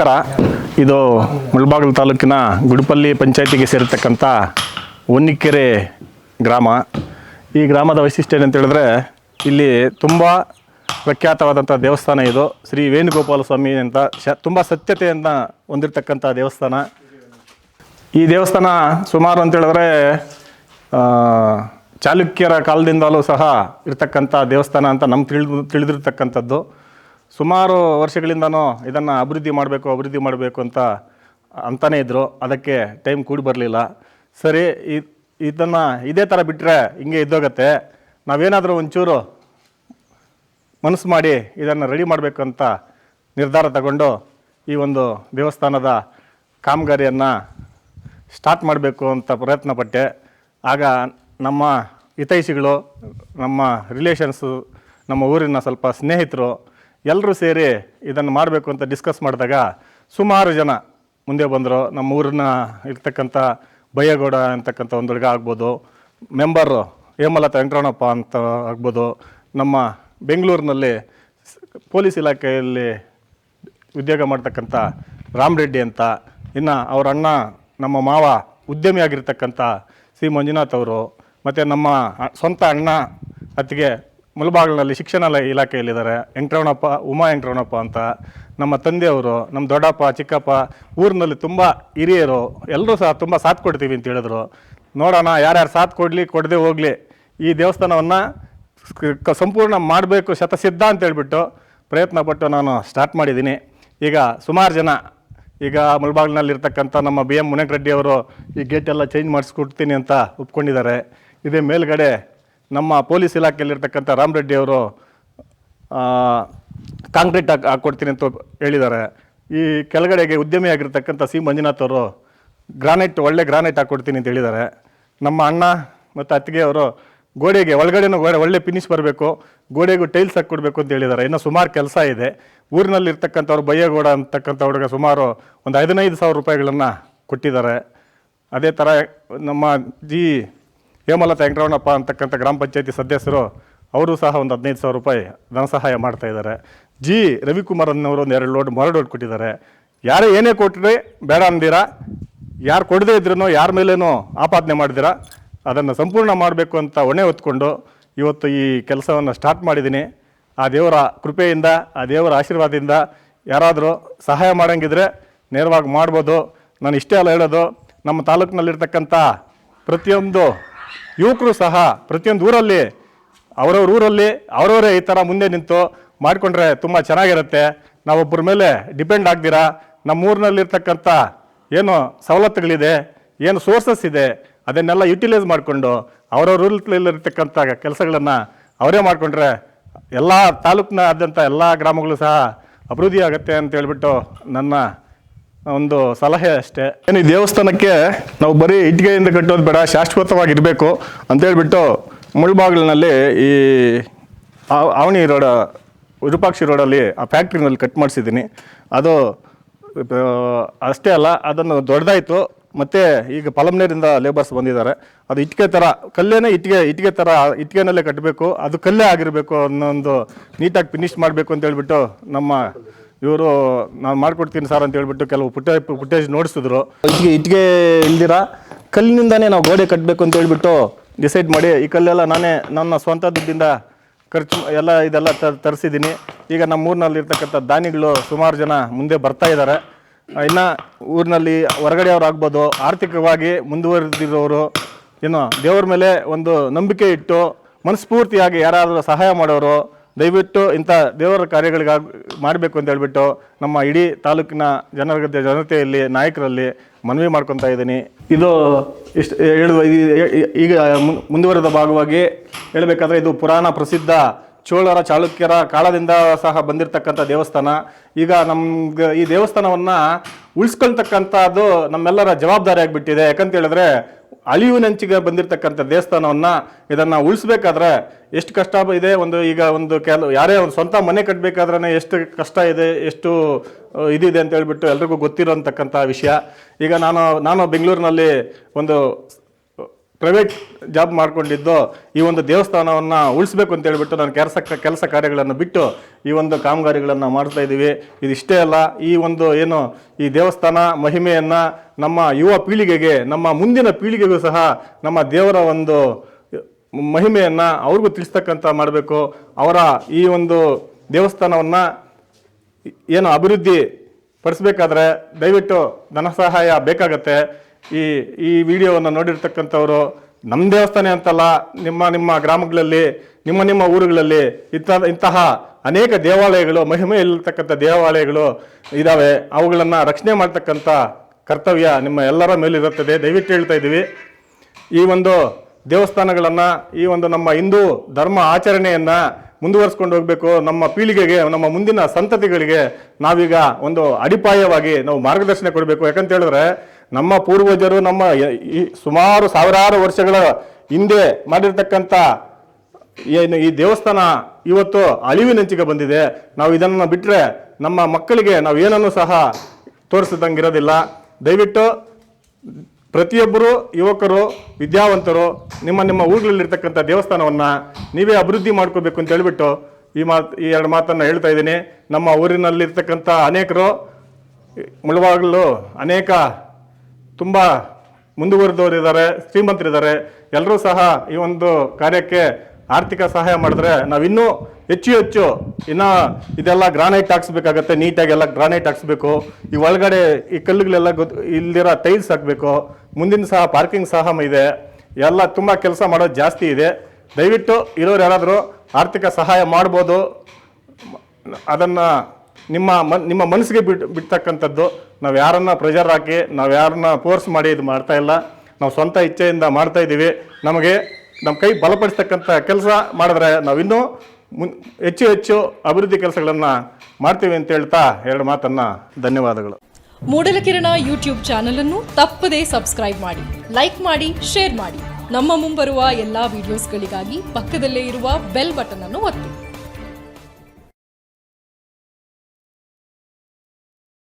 ನಮಸ್ಕಾರ. ಇದು ಮುಳಬಾಗಿಲು ತಾಲೂಕಿನ ಗುಡುಪಲ್ಲಿ ಪಂಚಾಯತಿಗೆ ಸೇರಿರ್ತಕ್ಕಂಥ ಹೊನ್ನಿಕೆರೆ ಗ್ರಾಮ. ಈ ಗ್ರಾಮದ ವೈಶಿಷ್ಟ್ಯ ಏನಂತ ಹೇಳಿದ್ರೆ, ಇಲ್ಲಿ ತುಂಬ ಪ್ರಖ್ಯಾತವಾದಂಥ ದೇವಸ್ಥಾನ ಇದು. ಶ್ರೀ ವೇಣುಗೋಪಾಲ ಸ್ವಾಮಿ ಅಂತ ಶ, ತುಂಬ ಸತ್ಯತೆಯನ್ನು ಹೊಂದಿರತಕ್ಕಂಥ ದೇವಸ್ಥಾನ. ಈ ದೇವಸ್ಥಾನ ಸುಮಾರು ಅಂತ ಹೇಳಿದ್ರೆ ಚಾಲುಕ್ಯರ ಕಾಲದಿಂದಲೂ ಸಹ ಇರ್ತಕ್ಕಂಥ ದೇವಸ್ಥಾನ ಅಂತ ನಮ್ಗೆ ತಿಳಿದು, ತಿಳಿದಿರ್ತಕ್ಕಂಥದ್ದು. ಸುಮಾರು ವರ್ಷಗಳಿಂದನೂ ಇದನ್ನು ಅಭಿವೃದ್ಧಿ ಮಾಡಬೇಕು ಅಭಿವೃದ್ಧಿ ಮಾಡಬೇಕು ಅಂತ ಅಂತಲೇ ಇದ್ದರು ಅದಕ್ಕೆ ಟೈಮ್ ಕೂಡಿ ಬರಲಿಲ್ಲ. ಸರಿ ಇದನ್ನು ಇದೇ ಥರ ಬಿಟ್ಟರೆ ಹಿಂಗೆ ಇದ್ದೋಗತ್ತೆ. ನಾವೇನಾದರೂ ಒಂಚೂರು ಮನಸ್ಸು ಮಾಡಿ ಇದನ್ನು ರೆಡಿ ಮಾಡಬೇಕು ಅಂತ ನಿರ್ಧಾರ ತಗೊಂಡು ಈ ಒಂದು ದೇವಸ್ಥಾನದ ಕಾಮಗಾರಿಯನ್ನು ಸ್ಟಾರ್ಟ್ ಮಾಡಬೇಕು ಅಂತ ಪ್ರಯತ್ನ ಪಟ್ಟೆ. ಆಗ ನಮ್ಮ ಹಿತೈಷಿಗಳು, ನಮ್ಮ ರಿಲೇಷನ್ಸು ನಮ್ಮ ಊರಿನ ಸ್ವಲ್ಪ ಸ್ನೇಹಿತರು ಎಲ್ಲರೂ ಸೇರಿ ಇದನ್ನು ಮಾಡಬೇಕು ಅಂತ ಡಿಸ್ಕಸ್ ಮಾಡಿದಾಗ ಸುಮಾರು ಜನ ಮುಂದೆ ಬಂದರು. ನಮ್ಮ ಊರಿನ ಇರ್ತಕ್ಕಂಥ ಬಯ್ಯಗೌಡ ಅಂತಕ್ಕಂಥ ಒಂದು ಹುಡುಗ ಆಗ್ಬೋದು. ಮೆಂಬರು ಹೇಮಲತಾ ವೆಂಕಟರಣಪ್ಪ ಅಂತ ಆಗ್ಬೋದು. ನಮ್ಮ ಬೆಂಗಳೂರಿನಲ್ಲಿ ಪೊಲೀಸ್ ಇಲಾಖೆಯಲ್ಲಿ ಉದ್ಯೋಗ ಮಾಡ್ತಕ್ಕಂಥ ರಾಮ್ ರೆಡ್ಡಿ ಅಂತ. ಇನ್ನು ಅವ್ರ ಅಣ್ಣ ನಮ್ಮ ಮಾವ ಉದ್ಯಮಿಯಾಗಿರ್ತಕ್ಕಂಥ ಸಿ ಮಂಜುನಾಥ್ ಅವರು. ಮತ್ತು ನಮ್ಮ ಸ್ವಂತ ಅಣ್ಣ ಅತ್ತಿಗೆ ಮುಳಬಾಗಿಲಿನಲ್ಲಿ ಶಿಕ್ಷಣ ಇಲಾಖೆಯಲ್ಲಿದ್ದಾರೆ. ವೆಂಕಟರಮಣಪ್ಪ ಉಮಾ ವೆಂಕಟರಮಣಪ್ಪ ಅಂತ ನಮ್ಮ ತಂದೆಯವರು, ನಮ್ಮ ದೊಡ್ಡಪ್ಪ, ಚಿಕ್ಕಪ್ಪ ಊರಿನಲ್ಲಿ ತುಂಬ ಹಿರಿಯರು ಎಲ್ಲರೂ ಸಹ ತುಂಬ ಸಾಥ್ ಕೊಡ್ತೀವಿ ಅಂತ ಹೇಳಿದ್ರು. ನೋಡೋಣ, ಯಾರ್ಯಾರು ಸಾಥ್ ಕೊಡಲಿ, ಕೊಡದೆ ಹೋಗಲಿ. ಈ ದೇವಸ್ಥಾನವನ್ನು ಸಂಪೂರ್ಣ ಮಾಡಬೇಕು ಶತಸಿದ್ಧ ಅಂತ ಹೇಳಿಬಿಟ್ಟು ಪ್ರಯತ್ನ ಪಟ್ಟು ನಾನು ಸ್ಟಾರ್ಟ್ ಮಾಡಿದ್ದೀನಿ. ಈಗ ಸುಮಾರು ಜನ, ಈಗ ಮುಳಬಾಗಿಲಿನಲ್ಲಿರ್ತಕ್ಕಂಥ ನಮ್ಮ ಬಿ ಎಂ ಮುನೇಕ್ ರೆಡ್ಡಿಯವರು ಈ ಗೇಟ್ ಎಲ್ಲ ಚೇಂಜ್ ಮಾಡಿಸ್ಕೊಡ್ತೀನಿ ಅಂತ ಒಪ್ಕೊಂಡಿದ್ದಾರೆ. ಇದೇ ಮೇಲ್ಗಡೆ ನಮ್ಮ ಪೊಲೀಸ್ ಇಲಾಖೆಯಲ್ಲಿರ್ತಕ್ಕಂಥ ರಾಮ್ ರೆಡ್ಡಿ ಅವರು ಕಾಂಕ್ರೀಟ್ ಹಾಕಿ ಹಾಕ್ಕೊಡ್ತೀನಿ ಅಂತ ಹೇಳಿದ್ದಾರೆ. ಈ ಕೆಳಗಡೆಗೆ ಉದ್ಯಮಿಯಾಗಿರ್ತಕ್ಕಂಥ ಸಿ ಮಂಜುನಾಥ್ ಅವರು, ಗ್ರಾನೈಟ್, ಒಳ್ಳೆ ಗ್ರಾನೈಟ್ ಹಾಕ್ಕೊಡ್ತೀನಿ ಅಂತ ಹೇಳಿದ್ದಾರೆ. ನಮ್ಮ ಅಣ್ಣ ಮತ್ತು ಅತ್ತಿಗೆ ಅವರು, ಗೋಡೆಗೆ, ಒಳಗಡೆನೂ ಗೋಡೆ ಒಳ್ಳೆ ಫಿನಿಶ್ ಬರಬೇಕು, ಗೋಡೆಗೂ ಟೈಲ್ಸ್ ಹಾಕ್ಕೊಡ್ಬೇಕು ಅಂತ ಹೇಳಿದ್ದಾರೆ. ಇನ್ನೂ ಸುಮಾರು ಕೆಲಸ ಇದೆ. ಊರಿನಲ್ಲಿ ಇರ್ತಕ್ಕಂಥವ್ರು ಬಯ್ಯಗೌಡ ಅಂತಕ್ಕಂಥ ಹುಡುಗ ಸುಮಾರು ಒಂದು ಹದಿನೈದು ಸಾವಿರ ರೂಪಾಯಿಗಳನ್ನು ಕೊಟ್ಟಿದ್ದಾರೆ. ಅದೇ ಥರ ನಮ್ಮ ಜಿ ಹೇಮಲತಾ ವೆಂಕಟರಮಣಪ್ಪ ಅಂತಕ್ಕಂಥ ಗ್ರಾಮ ಪಂಚಾಯತಿ ಸದಸ್ಯರು, ಅವರು ಸಹ ಒಂದು ಹದಿನೈದು ಸಾವಿರ ರೂಪಾಯಿ ಧನ ಸಹಾಯ ಮಾಡ್ತಾ ಇದ್ದಾರೆ. ಜಿ. ರವಿಕುಮಾರ್ ಅನ್ನೋರು ಒಂದು ಎರಡು ಲೋಡ್ ಮರಳು ಲೋಡ್ ಕೊಟ್ಟಿದ್ದಾರೆ. ಯಾರೇ ಏನೇ ಕೊಟ್ಟರೆ ಬೇಡ ಅಂದಿರಾ? ಯಾರು ಕೊಡದೇ ಇದ್ರೂ ಯಾರ ಮೇಲೇನೋ ಆಪಾದನೆ ಮಾಡಿದಿರಾ? ಅದನ್ನು ಸಂಪೂರ್ಣ ಮಾಡಬೇಕು ಅಂತ ಹೊಣೆ ಹೊತ್ಕೊಂಡು ಇವತ್ತು ಈ ಕೆಲಸವನ್ನು ಸ್ಟಾರ್ಟ್ ಮಾಡಿದ್ದೀನಿ. ಆ ದೇವರ ಕೃಪೆಯಿಂದ, ಆ ದೇವರ ಆಶೀರ್ವಾದದಿಂದ ಯಾರಾದರೂ ಸಹಾಯ ಮಾಡೋಂಗಿದ್ರೆ ನೇರವಾಗಿ ಮಾಡ್ಬೋದು. ನಾನು ಇಷ್ಟೇ ಅಲ್ಲ ಹೇಳೋದು, ನಮ್ಮ ತಾಲೂಕಿನಲ್ಲಿರ್ತಕ್ಕಂಥ ಪ್ರತಿಯೊಂದು ಯುವಕರು ಸಹ ಪ್ರತಿಯೊಂದು ಊರಲ್ಲಿ, ಅವರವ್ರ ಊರಲ್ಲಿ, ಅವರವರೇ ಈ ಥರ ಮುಂದೆ ನಿಂತು ಮಾಡಿಕೊಂಡ್ರೆ ತುಂಬ ಚೆನ್ನಾಗಿರುತ್ತೆ. ನಾವೊಬ್ಬರ ಮೇಲೆ ಡಿಪೆಂಡ್ ಆಗ್ದಿರಾ ನಮ್ಮ ಊರಿನಲ್ಲಿರ್ತಕ್ಕಂಥ ಏನು ಸವಲತ್ತುಗಳಿದೆ, ಏನು ಸೋರ್ಸಸ್ ಇದೆ, ಅದನ್ನೆಲ್ಲ ಯುಟಿಲೈಸ್ ಮಾಡಿಕೊಂಡು ಅವರವ್ರ ಊರಲ್ಲಿರ್ತಕ್ಕಂಥ ಕೆಲಸಗಳನ್ನು ಅವರೇ ಮಾಡಿಕೊಂಡ್ರೆ ಎಲ್ಲ ತಾಲೂಕಿನಾದ್ಯಂತ ಎಲ್ಲ ಗ್ರಾಮಗಳು ಸಹ ಅಭಿವೃದ್ಧಿ ಆಗುತ್ತೆ ಅಂತ ಹೇಳ್ಬಿಟ್ಟು ನನ್ನ ಒಂದು ಸಲಹೆ ಅಷ್ಟೇ. ಏನು ಈ ದೇವಸ್ಥಾನಕ್ಕೆ ನಾವು ಬರೀ ಇಟ್ಟಿಗೆಯಿಂದ ಕಟ್ಟೋದು ಬೇಡ, ಶಾಶ್ವತವಾಗಿರಬೇಕು ಅಂತೇಳ್ಬಿಟ್ಟು ಮುಳ್ಬಾಗಿಲಿನಲ್ಲಿ ಈ ಅವಣಿ ರೋಡ, ವಿರೂಪಾಕ್ಷಿ ರೋಡಲ್ಲಿ ಆ ಫ್ಯಾಕ್ಟ್ರಿನಲ್ಲಿ ಕಟ್ ಮಾಡಿಸಿದ್ದೀನಿ. ಅದು ಅಷ್ಟೇ ಅಲ್ಲ, ಅದನ್ನು ದೊಡ್ಡದಾಯಿತು. ಮತ್ತು ಈಗ ಪಲಮ್ನೇರಿಂದ ಲೇಬರ್ಸ್ ಬಂದಿದ್ದಾರೆ. ಅದು ಇಟ್ಟಿಗೆ ಥರ, ಕಲ್ಲೇನೆ ಇಟ್ಟಿಗೆ ಇಟ್ಟಿಗೆ ಥರ ಇಟ್ಟಿಗೆನಲ್ಲೇ ಕಟ್ಟಬೇಕು. ಅದು ಕಲ್ಲೇ ಆಗಿರಬೇಕು ಅನ್ನೋ ಒಂದು ನೀಟಾಗಿ ಫಿನಿಶ್ ಮಾಡಬೇಕು ಅಂತ ಹೇಳ್ಬಿಟ್ಟು ನಮ್ಮ ಇವರು, ನಾನು ಮಾಡ್ಕೊಡ್ತೀನಿ ಸರ್ ಅಂತ ಹೇಳ್ಬಿಟ್ಟು ಕೆಲವು ಪುಟ್ಟ ಫುಟೇಜ್ ನೋಡಿಸಿದ್ರು. ಇಟ್ಟಿಗೆ ಇಟ್ಟಿಗೆ ಇಲ್ದಿರ? ಕಲ್ಲಿನಿಂದಾನೇ ನಾವು ಗೋಡೆ ಕಟ್ಟಬೇಕು ಅಂತ ಹೇಳ್ಬಿಟ್ಟು ಡಿಸೈಡ್ ಮಾಡಿ, ಈ ಕಲ್ಲೆಲ್ಲ ನಾನೇ ನನ್ನ ಸ್ವಂತ ದುಡ್ಡಿಂದ ಖರ್ಚು ಎಲ್ಲ ಇದೆಲ್ಲ ತರಿಸಿದ್ದೀನಿ. ಈಗ ನಮ್ಮ ಊರಿನಲ್ಲಿರ್ತಕ್ಕಂಥ ದಾನಿಗಳು ಸುಮಾರು ಜನ ಮುಂದೆ ಬರ್ತಾ ಇದ್ದಾರೆ ಇನ್ನು ಊರಿನಲ್ಲಿ ಹೊರಗಡೆಯವ್ರು ಆಗ್ಬೋದು. ಆರ್ಥಿಕವಾಗಿ ಮುಂದುವರೆದಿರೋರು ಏನು ದೇವ್ರ ಮೇಲೆ ಒಂದು ನಂಬಿಕೆ ಇಟ್ಟು ಮನಸ್ಫೂರ್ತಿಯಾಗಿ ಯಾರಾದರೂ ಸಹಾಯ ಮಾಡೋರು ದಯವಿಟ್ಟು ಇಂಥ ದೇವರ ಕಾರ್ಯಗಳಿಗಾಗಿ ಮಾಡಬೇಕು ಅಂತ ಹೇಳ್ಬಿಟ್ಟು ನಮ್ಮ ಇಡೀ ತಾಲೂಕಿನ ಜನರ ಜನತೆಯಲ್ಲಿ, ನಾಯಕರಲ್ಲಿ ಮನವಿ ಮಾಡ್ಕೊತಾ ಇದ್ದೀನಿ. ಇದು ಇಷ್ಟು ಹೇಳುವ ಈಗ ಮುಂದುವರೆದ ಭಾಗವಾಗಿ ಹೇಳಬೇಕಾದ್ರೆ ಇದು ಪುರಾಣ ಪ್ರಸಿದ್ಧ ಚೋಳರ ಚಾಲುಕ್ಯರ ಕಾಲದಿಂದ ಸಹ ಬಂದಿರತಕ್ಕಂಥ ದೇವಸ್ಥಾನ. ಈಗ ನಮ್ಗೆ ಈ ದೇವಸ್ಥಾನವನ್ನು ಉಳಿಸ್ಕೊಳ್ತಕ್ಕಂಥದ್ದು ನಮ್ಮೆಲ್ಲರ ಜವಾಬ್ದಾರಿ ಆಗಿಬಿಟ್ಟಿದೆ. ಯಾಕಂತ ಹೇಳಿದ್ರೆ ಅಳಿವಿನಂಚಿಗೆ ಬಂದಿರತಕ್ಕಂಥ ದೇವಸ್ಥಾನವನ್ನು ಇದನ್ನು ಉಳಿಸ್ಬೇಕಾದ್ರೆ ಎಷ್ಟು ಕಷ್ಟ ಇದೆ, ಒಂದು ಈಗ ಒಂದು ಕೆಲ, ಯಾರೇ ಒಂದು ಸ್ವಂತ ಮನೆ ಕಟ್ಟಬೇಕಾದ್ರೆ ಎಷ್ಟು ಕಷ್ಟ ಇದೆ, ಎಷ್ಟು ಇದಿದೆ ಅಂತ ಹೇಳ್ಬಿಟ್ಟು ಎಲ್ರಿಗೂ ಗೊತ್ತಿರೋಂತಕ್ಕಂಥ ವಿಷಯ. ಈಗ ನಾನು ನಾನು ಬೆಂಗಳೂರಿನಲ್ಲಿ ಒಂದು ಪ್ರೈವೇಟ್ ಜಾಬ್ ಮಾಡಿಕೊಂಡಿದ್ದು ಈ ಒಂದು ದೇವಸ್ಥಾನವನ್ನು ಉಳಿಸ್ಬೇಕು ಅಂತ ಹೇಳ್ಬಿಟ್ಟು ನಾನು ಕೆಲಸ ಕೆಲಸ ಕಾರ್ಯಗಳನ್ನು ಬಿಟ್ಟು ಈ ಒಂದು ಕಾಮಗಾರಿಗಳನ್ನು ಮಾಡ್ತಾ ಇದ್ದೀವಿ ಇದಿಷ್ಟೇ ಅಲ್ಲ, ಈ ಒಂದು ಏನು ಈ ದೇವಸ್ಥಾನ ಮಹಿಮೆಯನ್ನು ನಮ್ಮ ಯುವ ಪೀಳಿಗೆಗೆ, ನಮ್ಮ ಮುಂದಿನ ಪೀಳಿಗೆಗೂ ಸಹ ನಮ್ಮ ದೇವರ ಒಂದು ಮಹಿಮೆಯನ್ನು ಅವ್ರಿಗೂ ತಿಳಿಸ್ತಕ್ಕಂಥ ಮಾಡಬೇಕು. ಅವರ ಈ ಒಂದು ದೇವಸ್ಥಾನವನ್ನು ಏನು ಅಭಿವೃದ್ಧಿ ಪಡಿಸ್ಬೇಕಾದ್ರೆ ದಯವಿಟ್ಟು ಧನ ಸಹಾಯ ಬೇಕಾಗತ್ತೆ. ಈ ಈ ವಿಡಿಯೋವನ್ನು ನೋಡಿರ್ತಕ್ಕಂಥವರು ನಮ್ಮ ದೇವಸ್ಥಾನ ಅಂತಲ್ಲ, ನಿಮ್ಮ ನಿಮ್ಮ ಗ್ರಾಮಗಳಲ್ಲಿ, ನಿಮ್ಮ ನಿಮ್ಮ ಊರುಗಳಲ್ಲಿ ಇಂಥ, ಇಂತಹ ಅನೇಕ ದೇವಾಲಯಗಳು ಮಹಿಮೆ ಇರತಕ್ಕಂಥ ದೇವಾಲಯಗಳು ಇದ್ದಾವೆ ಅವುಗಳನ್ನು ರಕ್ಷಣೆ ಮಾಡ್ತಕ್ಕಂಥ ಕರ್ತವ್ಯ ನಿಮ್ಮ ಎಲ್ಲರ ಮೇಲಿರುತ್ತದೆ. ದಯವಿಟ್ಟು ಹೇಳ್ತಾ ಇದ್ದೀವಿ. ಈ ಒಂದು ದೇವಸ್ಥಾನಗಳನ್ನು, ಈ ಒಂದು ನಮ್ಮ ಹಿಂದೂ ಧರ್ಮ ಆಚರಣೆಯನ್ನು ಮುಂದುವರಿಸ್ಕೊಂಡು ಹೋಗಬೇಕು. ನಮ್ಮ ಪೀಳಿಗೆಗೆ, ನಮ್ಮ ಮುಂದಿನ ಸಂತತಿಗಳಿಗೆ ನಾವೀಗ ಒಂದು ಅಡಿಪಾಯವಾಗಿ ನಾವು ಮಾರ್ಗದರ್ಶನ ಕೊಡಬೇಕು. ಯಾಕಂತ ಹೇಳಿದ್ರೆ ನಮ್ಮ ಪೂರ್ವಜರು ನಮ್ಮ ಈ ಸುಮಾರು ಸಾವಿರಾರು ವರ್ಷಗಳ ಹಿಂದೆ ಮಾಡಿರ್ತಕ್ಕಂಥ ಏನು ಈ ದೇವಸ್ಥಾನ ಇವತ್ತು ಅಳಿವಿನಂಚಿಗೆ ಬಂದಿದೆ. ನಾವು ಇದನ್ನು ಬಿಟ್ಟರೆ ನಮ್ಮ ಮಕ್ಕಳಿಗೆ ನಾವು ಏನನ್ನು ಸಹ ತೋರಿಸಿದಂಗಿರೋದಿಲ್ಲ. ದಯವಿಟ್ಟು ಪ್ರತಿಯೊಬ್ಬರು ಯುವಕರು, ವಿದ್ಯಾವಂತರು, ನಿಮ್ಮ ನಿಮ್ಮ ಊರುಗಳಲ್ಲಿರ್ತಕ್ಕಂಥ ದೇವಸ್ಥಾನವನ್ನು ನೀವೇ ಅಭಿವೃದ್ಧಿ ಮಾಡ್ಕೋಬೇಕು ಅಂತ ಹೇಳಿಬಿಟ್ಟು ಈ ಮಾತು, ಈ ಎರಡು ಮಾತನ್ನು ಹೇಳ್ತಾ ಇದ್ದೀನಿ. ನಮ್ಮ ಊರಿನಲ್ಲಿರ್ತಕ್ಕಂಥ ಅನೇಕರು, ಮುಳುವಾಗಲು ಅನೇಕ ತುಂಬ ಮುಂದುವರೆದವರಿದ್ದಾರೆ, ಶ್ರೀಮಂತರಿದ್ದಾರೆ. ಎಲ್ಲರೂ ಸಹ ಈ ಒಂದು ಕಾರ್ಯಕ್ಕೆ ಆರ್ಥಿಕ ಸಹಾಯ ಮಾಡಿದ್ರೆ ನಾವಿನ್ನೂ ಹೆಚ್ಚು ಹೆಚ್ಚು ಇನ್ನು ಇದೆಲ್ಲ ಗ್ರಾನೈಟ್ ಹಾಕ್ಸ್ಬೇಕಾಗತ್ತೆ ನೀಟಾಗಿ ಎಲ್ಲ ಗ್ರಾನೈಟ್ ಹಾಕ್ಸ್ಬೇಕು. ಈ ಒಳಗಡೆ ಈ ಕಲ್ಲುಗಳೆಲ್ಲ ಗೊತ್ತು ಇಲ್ದಿರೋ ಟೈಲ್ಸ್ ಹಾಕಬೇಕು. ಮುಂದಿನ ಸಹ ಪಾರ್ಕಿಂಗ್ ಸಹ ಇದೆ. ಎಲ್ಲ ತುಂಬ ಕೆಲಸ ಮಾಡೋದು ಜಾಸ್ತಿ ಇದೆ. ದಯವಿಟ್ಟು ಇರೋರು ಯಾರಾದರೂ ಆರ್ಥಿಕ ಸಹಾಯ ಮಾಡ್ಬೋದು. ಅದನ್ನು ನಿಮ್ಮ ಮನ್, ನಿಮ್ಮ ಮನಸ್ಸಿಗೆ ಬಿಟ್ಟು ಬಿಡ್ತಕ್ಕಂಥದ್ದು. ನಾವು ಯಾರನ್ನ ಪ್ರೆಷರ್ ಹಾಕಿ, ನಾವು ಯಾರನ್ನ ಫೋರ್ಸ್ ಮಾಡಿ ಇದು ಮಾಡ್ತಾ ಇಲ್ಲ. ನಾವು ಸ್ವಂತ ಇಚ್ಛೆಯಿಂದ ಮಾಡ್ತಾ ಇದ್ದೀವಿ ನಮಗೆ ನಮ್ಮ ಕೈ ಬಲಪಡಿಸ್ತಕ್ಕಂಥ ಕೆಲಸ ಮಾಡಿದ್ರೆ ನಾವಿನ್ನೂ ಮುನ್, ಹೆಚ್ಚು ಹೆಚ್ಚು ಅಭಿವೃದ್ಧಿ ಕೆಲಸಗಳನ್ನು ಮಾಡ್ತೀವಿ ಅಂತ ಹೇಳ್ತಾ ಎರಡು ಮಾತನ್ನು. ಧನ್ಯವಾದಗಳು. ಮೂಡಲಕಿರಣ ಯೂಟ್ಯೂಬ್ ಚಾನಲ್ ಅನ್ನು ತಪ್ಪದೇ ಸಬ್ಸ್ಕ್ರೈಬ್ ಮಾಡಿ, ಲೈಕ್ ಮಾಡಿ, ಶೇರ್ ಮಾಡಿ. ನಮ್ಮ ಮುಂಬರುವ ಎಲ್ಲಾ ವಿಡಿಯೋಸ್ಗಳಿಗಾಗಿ ಪಕ್ಕದಲ್ಲೇ ಇರುವ ಬೆಲ್ ಬಟನ್ ಅನ್ನು ಒತ್ತಿ.